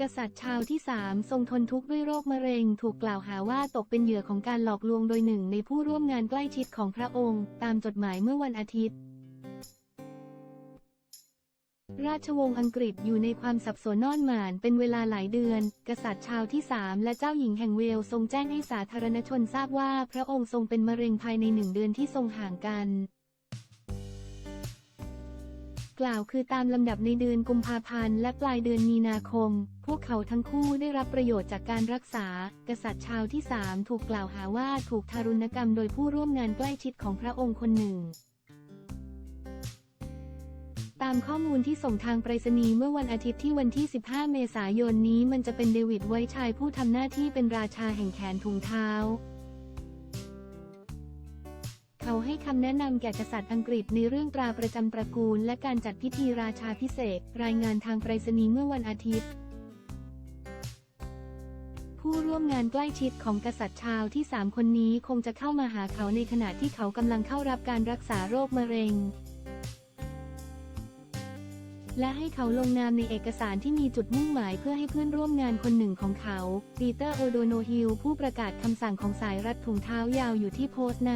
กษัตริย์ชาวที่สามทรงทนทุกข์ด้วยโรคมะเร็ง ถูกกล่าวหาว่าตกเป็นเหยื่อของการหลอกลวงโดยหนึ่งในผู้ร่วมงานใกล้ชิดของพระองค์ ตามจดหมายเมื่อวันอาทิตย์ ราชวงศ์อังกฤษอยู่ในความสับสนนอนหมานเป็นเวลาหลายเดือน กษัตริย์ชาวที่สามและเจ้าหญิงแห่งเวลทรงแจ้งให้สาธารณชนทราบว่า พระองค์ทรงเป็นมะเร็งภายในหนึ่งเดือนที่ทรงห่างกัน กล่าวคือตามลำดับในเดือนกุมภาพันธ์และปลายเดือนมีนาคม พวกเขาทั้งคู่ได้รับประโยชน์จากการรักษา กษัตริย์ชาวที่สามถูกกล่าวหาว่าถูกทารุณกรรมโดยผู้ร่วมงานใกล้ชิดของพระองค์คนหนึ่งตามข้อมูลที่ส่งทางไปรษณีย์เมื่อวันอาทิตย์ที่วันที่ 15 เมษายนนี้มันจะเป็นเดวิดไวชายผู้ทำหน้าที่เป็นราชาแห่งแขนถุงเท้า เขาให้คำแนะนำแก่กษัตริย์อังกฤษในเรื่องตราประจำตระกูล และการจัดพิธีราชาพิเศษ รายงานทางไปรษณีย์เมื่อวันอาทิตย์ ผู้ร่วมงานใกล้ชิดของกษัตริย์ชาวที่สามคนนี้คงจะเข้ามาหาเขาในขณะที่เขากำลังเข้ารับการรักษาโรคมะเร็ง และให้เขาลงนามในเอกสารที่มีจุดมุ่งหมายเพื่อให้เพื่อนร่วมงานคนหนึ่งของเขา ปีเตอร์โอโดโนฮิลผู้ประกาศคำสั่งของสายรัดถุงเท้ายาวอยู่ที่โพสต์ใน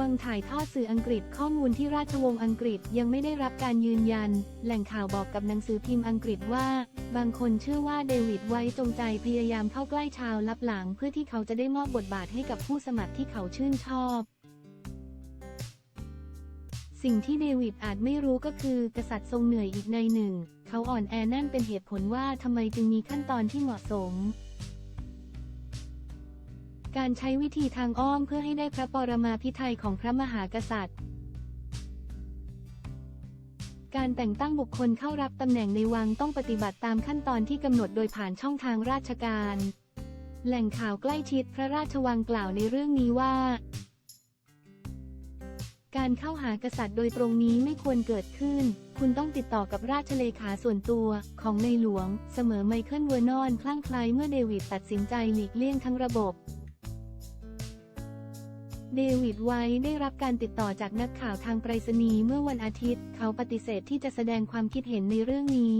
วังถ่ายทอดสื่ออังกฤษข้อมูลที่ราชวงศ์อังกฤษยังไม่ได้รับการยืนยัน แหล่งข่าวบอกกับหนังสือพิมพ์อังกฤษว่า บางคนเชื่อว่าเดวิดไว้จงใจพยายามเข้าใกล้ชาวลับหลัง เพื่อที่เขาจะได้มอบบทบาทให้กับผู้สมัครที่เขาชื่นชอบ สิ่งที่เดวิดอาจไม่รู้ก็คือกษัตริย์ทรงเหนื่อยอีกในหนึ่ง เขาอ่อนแอนั่นเป็นเหตุผลว่าทำไมจึงมีขั้นตอนที่เหมาะสม การใช้วิธีทางอ้อมเพื่อให้ได้พระปรมาภิไธยของพระมหากษัตริย์ การแต่งตั้งบุคคลเข้ารับตำแหน่งในวังต้องปฏิบัติตามขั้นตอนที่กำหนดโดยผ่านช่องทางราชการ แหล่งข่าวใกล้ชิดพระราชวังกล่าวในเรื่องนี้ว่า การเข้าหากษัตริย์โดยตรงนี้ไม่ควรเกิดขึ้นคุณต้องติดต่อกับราชเลขาส่วนตัวของในหลวง เสมอไมเคิลเวอร์นอนคลั่งไคล้เมื่อเดวิดตัดสินใจหลีกเลี่ยงทั้งระบบ เดวิดไวท์ได้รับการติดต่อจากนักข่าวทางไปรษณีย์เมื่อวันอาทิตย์ เขาปฏิเสธที่จะแสดงความคิดเห็นในเรื่องนี้